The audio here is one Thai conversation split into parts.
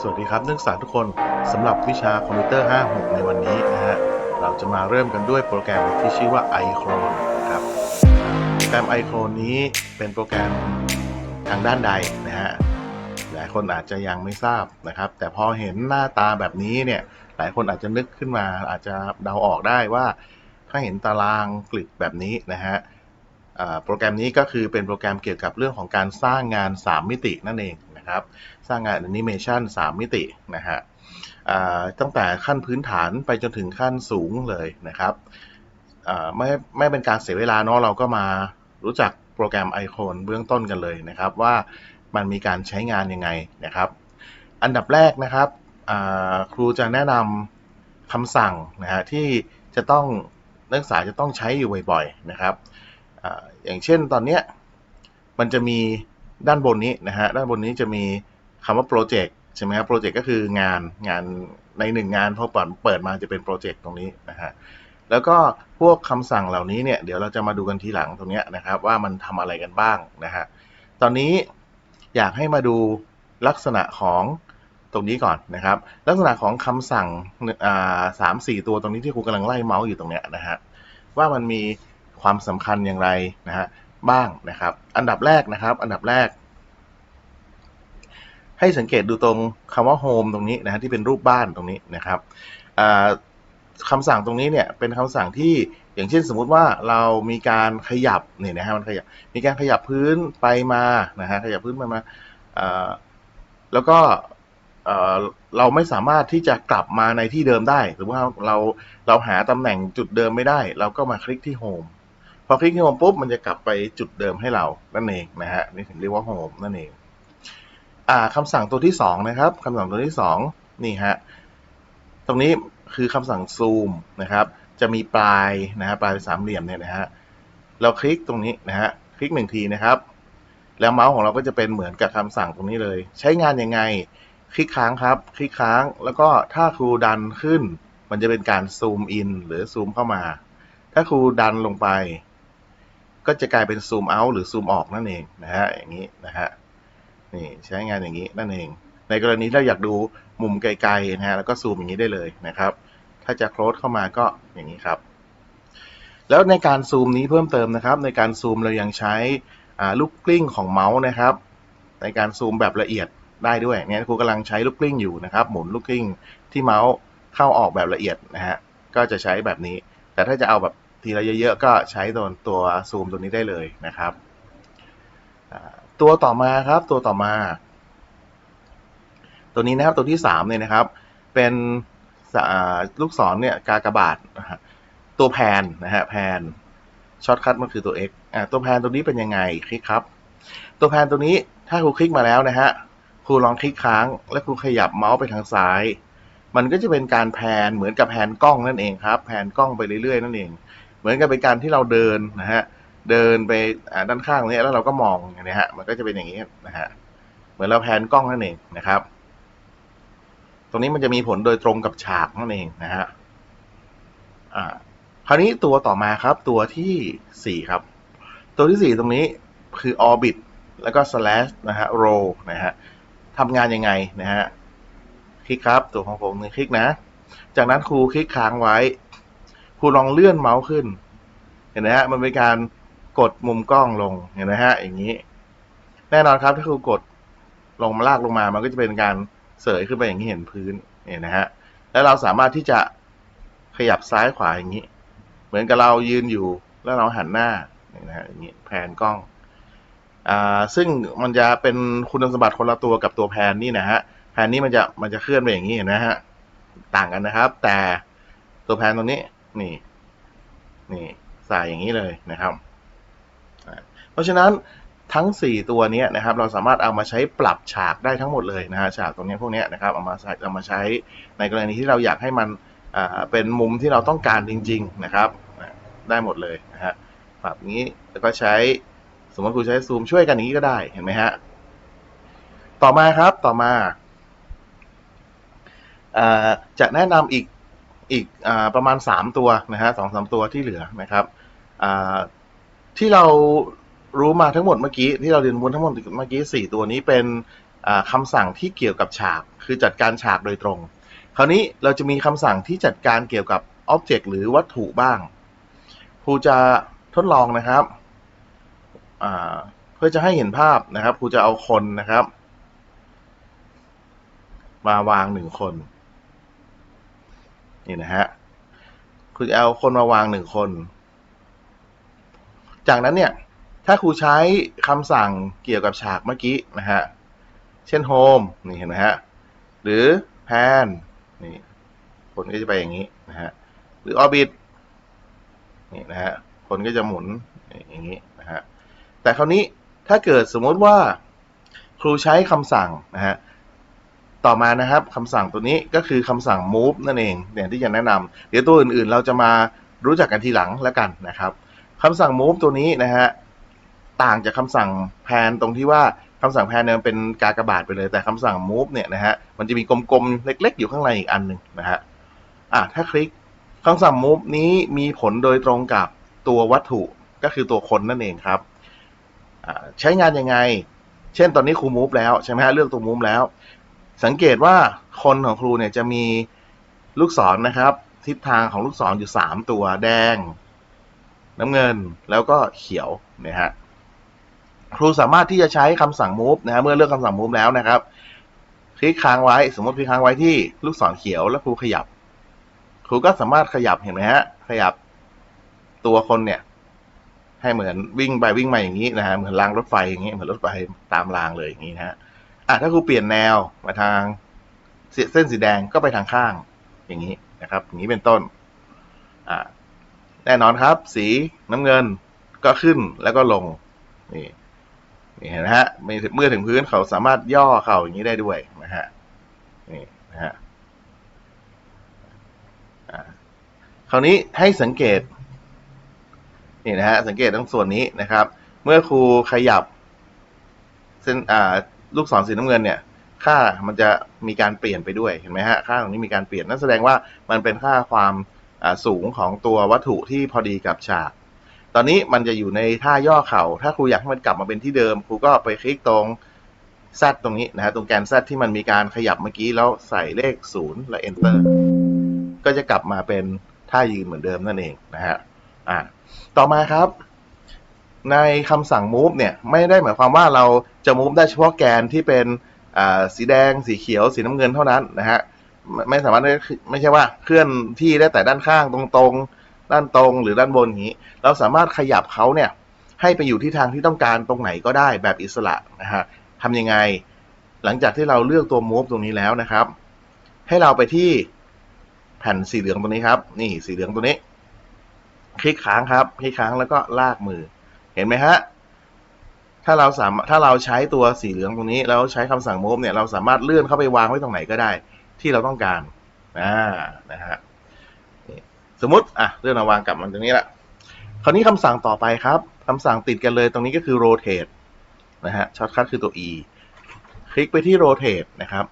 สวัสดีครับนักศึกษาทุกคนสำหรับวิชาคอมพิวเตอร์ 56 ในวันนี้นะฮะเราจะมาเริ่มกันด้วยโปรแกรมที่ชื่อว่า iClone นะครับโปรแกรม iClone นี้เป็นโปรแกรมทางด้านใดนะฮะหลายคนอาจจะยังไม่ทราบนะครับ แต่พอเห็นหน้าตาแบบนี้เนี่ยหลายคนอาจจะนึกขึ้นมา อาจจะเดาออกได้ว่า ถ้าเห็นตารางกริดแบบนี้นะฮะโปรแกรมนี้ก็คือเป็นโปรแกรมเกี่ยวกับเรื่องของการสร้างงาน 3 มิตินั่นเอง นะครับ สร้างงานแอนิเมชัน3มิตินะฮะตั้งแต่ขั้นพื้นฐานไปจนถึงขั้นสูงเลยนะครับไม่ไม่เป็นการเสียเวลาเนาะเราก็มารู้จักโปรแกรมไอโคนเบื้องต้นกันเลยนะครับ ว่ามันมีการใช้งานยังไงนะครับ อันดับแรกนะครับครูจะแนะนำคำสั่งนะฮะที่จะต้องนักศึกษาจะต้องใช้อยู่บ่อยๆนะครับออย่างเช่นตอนเนี้ยมันจะมี ด้านบนนี้นะฮะด้านบนนี้จะมีคำว่าโปรเจกต์ใช่ไหมครับโปรเจกต์ก็คืองานงานในหนึ่งงานพอเปิดเปิดมาจะเป็นโปรเจกต์ตรงนี้นะฮะแล้วก็พวกคำสั่งเหล่านี้เนี่ยเดี๋ยวเราจะมาดูกันทีหลังตรงนี้นะครับว่ามันทำอะไรกันบ้างนะฮะตอนนี้อยากให้มาดูลักษณะของตรงนี้ก่อนนะครับ ลักษณะของคำสั่งอ่าสามสี่ตัวตรงนี้ที่ครูกำลังไล่เมาส์อยู่ตรงเนี้ยนะฮะว่ามันมีความสำคัญอย่างไรนะฮะ บ้างนะครับ อันดับแรกนะครับ อันดับแรก ให้สังเกตดูตรงคำว่า home ตรงนี้นะฮะที่เป็นรูปบ้านตรงนี้นะครับอ่าคำสั่งตรงนี้เนี่ยเป็นคำสั่งที่อย่างเช่นสมมุติว่าเรามีการขยับเนี่ยนะฮะมันขยับมีการขยับพื้นไปมานะฮะขยับพื้นไปมาแล้วก็เอ่อเราไม่สามารถที่จะกลับมาในที่เดิมได้ หรือว่าเราเราหาตำแหน่งจุดเดิมไม่ได้ เราก็มาคลิกที่ home พอคลิกที่ home ปุ๊บมันจะกลับไปจุดเดิมให้เรานั่นเองนะฮะนี่ถึงเรียกว่า home นั่นเองอ่าคำสั่งตัวที่สองนะครับคำสั่งตัวที่สองนี่ฮะตรงนี้คือคำสั่งซูมนะครับจะมีปลายนะฮะปลายสามเหลี่ยมเนี่ยนะฮะเราคลิกตรงนี้นะฮะคลิกหนึ่งทีนะครับ แล้วเมาส์ของเราก็จะเป็นเหมือนกับคำสั่งตรงนี้เลย ใช้งานยังไง คลิกค้างครับ คลิกค้างแล้วก็ถ้าครูดันขึ้น มันจะเป็นการซูมอินหรือซูมเข้ามา ถ้าครูดันลงไป ก็จะกลายเป็นซูมเอาหรือซูมออกนั่นเองนะฮะอย่างนี้นะฮะนี่ใช้งานอย่างนี้นั่นเอง ในกรณีเราอยากดูมุมไกลๆนะฮะแล้วก็ซูมอย่างนี้ได้เลยนะครับ ถ้าจะโคลสเข้ามาก็อย่างนี้ครับ แล้วในการซูมนี้เพิ่มเติมนะครับ ในการซูมเรายังใช้ลูกกลิ้งของเมาส์นะครับ ในการซูมแบบละเอียดได้ด้วยเนี่ยครูกำลังใช้ลูกกลิ้งอยู่นะครับ หมุนลูกกลิ้งที่เมาส์เข้าออกแบบละเอียดนะฮะก็จะใช้แบบนี้ แต่ถ้าจะเอาแบบ ทีละเยอะๆก็ใช้ตัวตัวซูมตัวนี้ได้เลยนะครับ ตัวต่อมาครับตัวต่อมา ตัวนี้นะครับตัวที่สามเนี่ยนะครับ เป็นลูกศรเนี่ยกากบาทตัวแพนนะฮะแพนช็อตคัทมันคือตัว x อ่าตัวแพนตัวนี้เป็นยังไงคลิกครับ ตัวแพนตัวนี้ถ้าครูคลิกมาแล้วนะฮะครูลองคลิกค้างแล้วครูขยับเมาส์ไปทางซ้าย มันก็จะเป็นการแพนเหมือนกับแพนกล้องนั่นเองครับ แพนกล้องไปเรื่อยๆนั่นเอง มือนกับเป็นการที่เราเดินนะฮะเดินไปด้านข้างนี้แล้วเราก็มองอย่างนี้ฮะมันก็จะเป็นอย่างนี้นะฮะเหมือนเราแพนกล้องนั่นเองนะครับ ตรงนี้มันจะมีผลโดยตรงกับฉากนั่นเองนะฮะอ่าคราวนี้ตัวต่อมาครับตัวที่สี่ครับ ตัวที่สี่ตรงนี้คือ orbit แล้วก็ slash นะฮะ row นะฮะทำงานยังไงนะฮะคลิกครับ ตัวของผมนี่คลิกนะ จากนั้นครูคลิกค้างไว้ ครูลองเลื่อนเมาส์ขึ้น เห็นไหมฮะ มันเป็นการกดมุมกล้องลง เห็นไหมฮะ อย่างนี้ แน่นอนครับ ถ้าครูกดลงมาลากลงมา มันก็จะเป็นการเสยขึ้นไปอย่างที่เห็นพื้น เห็นนะฮะ แล้วเราสามารถที่จะขยับซ้ายขวาอย่างนี้ เหมือนกับเรายืนอยู่แล้วเราหันหน้าเนี่ยนะฮะอย่างนี้แผนกล้องอ่าซึ่งมันจะเป็นคุณสมบัติคนละตัวกับตัวแผนนี่นะฮะแผนนี้มันจะมันจะเคลื่อนไปอย่างนี้เห็นไหมฮะ ต่างกันนะครับ แต่ตัวแผนตรงนี้ นี่นี่ใส่อย่างนี้เลยนะครับ เพราะฉะนั้นทั้ง 4 ตัวนี้นะครับ เราสามารถเอามาใช้ปรับฉากได้ทั้งหมดเลยนะฮะฉากตรงนี้พวกนี้นะครับเอามาใช้เอามาใช้ในกรณีที่เราอยากให้มันเป็นมุมที่เราต้องการจริง ๆ นะครับได้หมดเลยนะฮะปรับอย่างนี้แล้วก็ใช้สมมติครูใช้ซูมช่วยกันอย่างนี้ก็ได้เห็นไหมฮะต่อมาครับต่อมาอ่าจะแนะนำอีก อีกอประมาณ 3 ตัวนะฮะสองสามตัวที่เหลือนะครับที่เรารู้มาทั้งหมดเมื่อกี้ที่เราเรียนรู้ทั้งหมดเมื่อกี้ 4 ตัวนี้เป็นอ่าคำสั่งที่เกี่ยวกับฉาก คือจัดการฉากโดยตรง คราวนี้เราจะมีคำสั่งที่จัดการเกี่ยวกับอ็อบเจกต์หรือวัตถุบ้างครูจะทดลองนะครับเพื่อจะให้เห็นภาพนะครับครูจะเอาคนนะครับ มาวางหนึ่งคน นี่นะฮะครูจะเอาคนมาวางหนึ่งคน จากนั้นเนี่ย ถ้าครูใช้คำสั่งเกี่ยวกับฉากเมื่อกี้นะฮะ เช่น home นี่เห็นไหมฮะ หรือ pan นี่คนก็จะไปอย่างนี้นะฮะ หรือ orbit นี่นะฮะคนก็จะหมุนอย่างนี้นะฮะ แต่คราวนี้ถ้าเกิดสมมติว่าครูใช้คำสั่งนะฮะ ต่อมานะครับคำสั่งตัวนี้ก็คือคำสั่ง move นั่นเองอย่างที่จะแนะนำเดี๋ยวตัวอื่นๆ เราจะมารู้จักกันทีหลังแล้วกันนะครับคำสั่ง move ตัวนี้นะฮะต่างจากคำสั่ง pan ตรงที่ว่าคำสั่ง pan เนี่ยมันเป็นกากบาทไปเลยแต่คำสั่ง move เนี่ยนะฮะมันจะมีกลมๆ เล็กๆ อยู่ข้างในอีกอันหนึ่งนะฮะอะถ้าคลิกคำสั่ง move นี้มีผลโดยตรงกับตัววัตถุก็คือตัวคนนั่นเองครับใช้งานยังไง เช่นตอนนี้ครู move แล้วใช่ไหมฮะเลือกตัว move แล้ว สังเกตว่าคนของครูเนี่ยจะมีลูกศรนะครับ ทิศทางของลูกศรอยู่ 3 ตัวแดง น้ำเงินแล้วก็เขียวนะฮะครูสามารถที่จะใช้คำสั่ง move นะฮะเมื่อเลือกคำสั่ง move แล้วนะครับ คลิกค้างไว้สมมติคลิกค้างไว้ที่ลูกศรเขียวแล้วครูขยับ ครูก็สามารถขยับเห็นไหมฮะขยับตัวคนเนี่ย ให้เหมือนวิ่งไปวิ่งมาอย่างนี้นะฮะเหมือนรางรถไฟอย่างนี้เหมือนรถไฟตามรางเลยอย่างนี้นะฮะ อะถ้าครูเปลี่ยนแนวมาทางเส้นสีแดงก็ไปทางข้างอย่างนี้นะครับ อย่างนี้เป็นต้นอ่าแน่นอนครับ สีน้ำเงินก็ขึ้นแล้วก็ลงนี่นี่เห็นไหมฮะเมื่อถึงพื้นเขาสามารถย่อเข่าอย่างนี้ได้ด้วยนะฮะนี่นะฮะอ่าคราวนี้ให้สังเกตนี่นะฮะสังเกตตรงส่วนนี้นะครับ เมื่อครูขยับเส้นอ่า ลูกศรสีน้ำเงินเนี่ย ค่ามันจะมีการเปลี่ยนไปด้วยเห็นไหมฮะค่าตรงนี้มีการเปลี่ยนนั่นแสดงว่ามันเป็นค่าความสูงของตัววัตถุที่พอดีกับฉาก ตอนนี้มันจะอยู่ในท่าย่อเข่า ถ้าครูอยากให้มันกลับมาเป็นที่เดิม ครูก็ไปคลิกตรง Z ตรงนี้นะฮะตรงแกน Z ที่มันมีการขยับเมื่อกี้แล้วใส่เลข 0 และ Enter ก็จะกลับมาเป็นท่ายืนเหมือนเดิมนั่นเองนะฮะอ่าต่อมาครับ ในคำสั่ง move เนี่ยไม่ได้หมายความว่าเราจะ move ได้เฉพาะแกนที่เป็นสีแดง สีเขียว สีน้ำเงินเท่านั้นนะฮะไม่สามารถไม่ใช่ว่าเคลื่อนที่ได้แต่ด้านข้างตรงๆ ด้านตรงหรือด้านบนอย่างนี้ เราสามารถขยับเขาเนี่ยให้ไปอยู่ที่ทางที่ต้องการตรงไหนก็ได้แบบอิสระนะฮะทำยังไง หลังจากที่เราเลือกตัว move ตรงนี้แล้วนะครับ ให้เราไปที่แผ่นสีเหลืองตรงนี้ครับ นี่สีเหลืองตัวนี้ คลิกค้างครับ คลิกค้างแล้วก็ลากมือ เห็นไหมฮะ ถ้าเราสามถ้าเราใช้ตัวสีเหลืองตรงนี้ แล้วใช้คำสั่ง move เนี่ย เราสามารถเลื่อนเข้าไปวางไว้ตรงไหนก็ได้ ที่เราต้องการอ่านะฮะสมมติอะเลื่อนมาวางกลับมันตรงนี้ละคราวนี้คำสั่งต่อไปครับคำสั่งติดกันเลยตรงนี้ก็คือ rotate นะฮะช็อตคัทคือตัว e คลิกไปที่ rotate นะครับ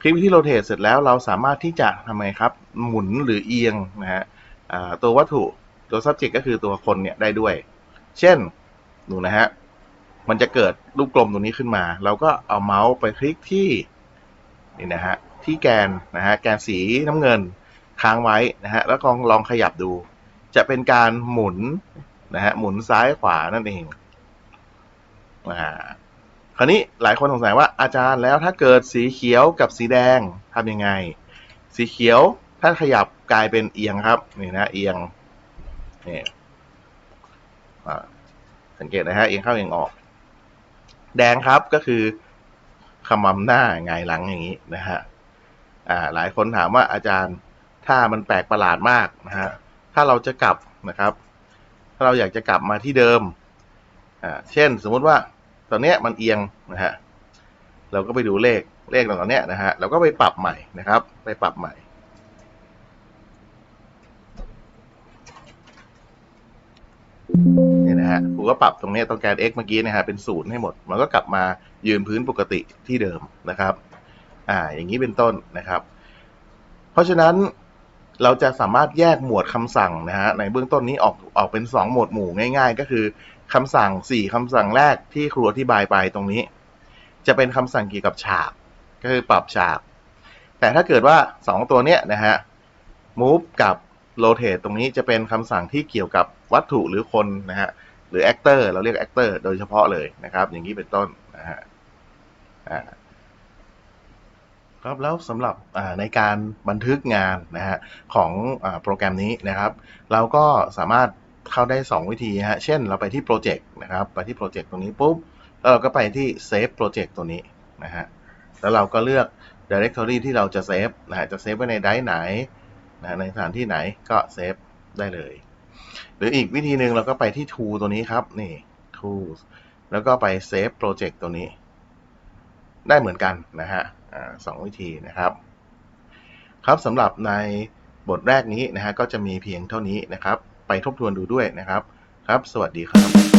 คลิกไปที่ rotate เสร็จแล้วเราสามารถที่จะทำไงครับ หมุนหรือเอียงนะฮะตัววัตถุตัว subject ก็คือตัวคนเนี่ยได้ด้วย เช่นดูนะฮะ มันจะเกิดรูปกลมตรงนี้ขึ้นมา เราก็เอาเมาส์ไปคลิกที่นี่นะฮะที่แกนนะฮะแกนสีน้ำเงินค้างไว้นะฮะแล้วลองลองขยับดู จะเป็นการหมุนนะฮะหมุนซ้ายขวานั่นเองอ่าคราวนี้หลายคนสงสัยว่าอาจารย์แล้วถ้าเกิดสีเขียวกับสีแดงทำยังไง สีเขียวถ้าขยับกลายเป็นเอียงครับนี่นะเอียงนี่ สังเกตนะฮะเอียงเข้าเอียงออก แดงครับก็คือขมำหน้าไงหลังอย่างนี้นะฮะอ่าหลายคนถามว่าอาจารย์ถ้ามันแปลกประหลาดมากนะฮะถ้าเราจะกลับนะครับ ถ้าเราอยากจะกลับมาที่เดิมอ่าเช่นสมมุติว่าตอนเนี้ยมันเอียงนะฮะเราก็ไปดูเลขเลขตรงนี้นะฮะเราก็ไปปรับใหม่นะครับ ไปปรับใหม่นี่ นะฮะครูก็ปรับตรงนี้ตรงแกน x เมื่อกี้นะฮะเป็นศูนย์ให้หมด มันก็กลับมายืนพื้นปกติที่เดิมนะครับ อ่า อย่างนี้เป็นต้นนะครับ เพราะฉะนั้นเราจะสามารถแยกหมวดคำสั่งนะฮะในเบื้องต้นนี้ออกออกเป็น 2 หมวดหมู่ง่าย ๆ ก็คือคำสั่ง 4คำสั่งแรกที่ครูอธิบายไปตรงนี้ จะเป็นคำสั่งเกี่ยวกับฉาก ก็คือปรับฉาก แต่ถ้าเกิดว่า 2 ตัวเนี้ยนะฮะ move กับ rotate ตรงนี้จะเป็นคำสั่งที่เกี่ยวกับวัตถุหรือคนนะฮะ หรือ actor เราเรียก actor โดยเฉพาะเลยนะครับ อย่างนี้เป็นต้นนะฮะครับแล้วสำหรับในการบันทึกงานนะฮะของอโปรแกรมนี้นะครับ เราก็สามารถเข้าได้ 2 วิธีฮะเช่นเราไปที่โปรเจกต์นะครับไปที่โปรเจกต์ตรงนี้ปุ๊บแล้วเราก็ไปที่ Save Project ตัวนี้นะฮะแล้วเราก็เลือก Directory ที่เราจะเซฟนะฮะจะเซฟไว้ในไดรฟ์ไหนนะในสถานที่ไหนก็เซฟได้เลย หรืออีกวิธีหนึ่งเราก็ไปที่ Tool ตัวนี้ครับ นี่ Tools แล้วก็ไป Save Project ตัวนี้ ได้เหมือนกันนะฮะสองวิธีนะครับ ครับสำหรับในบทแรกนี้นะฮะก็จะมีเพียงเท่านี้นะครับ ไปทบทวนดูด้วยนะครับ ครับ สวัสดีครับ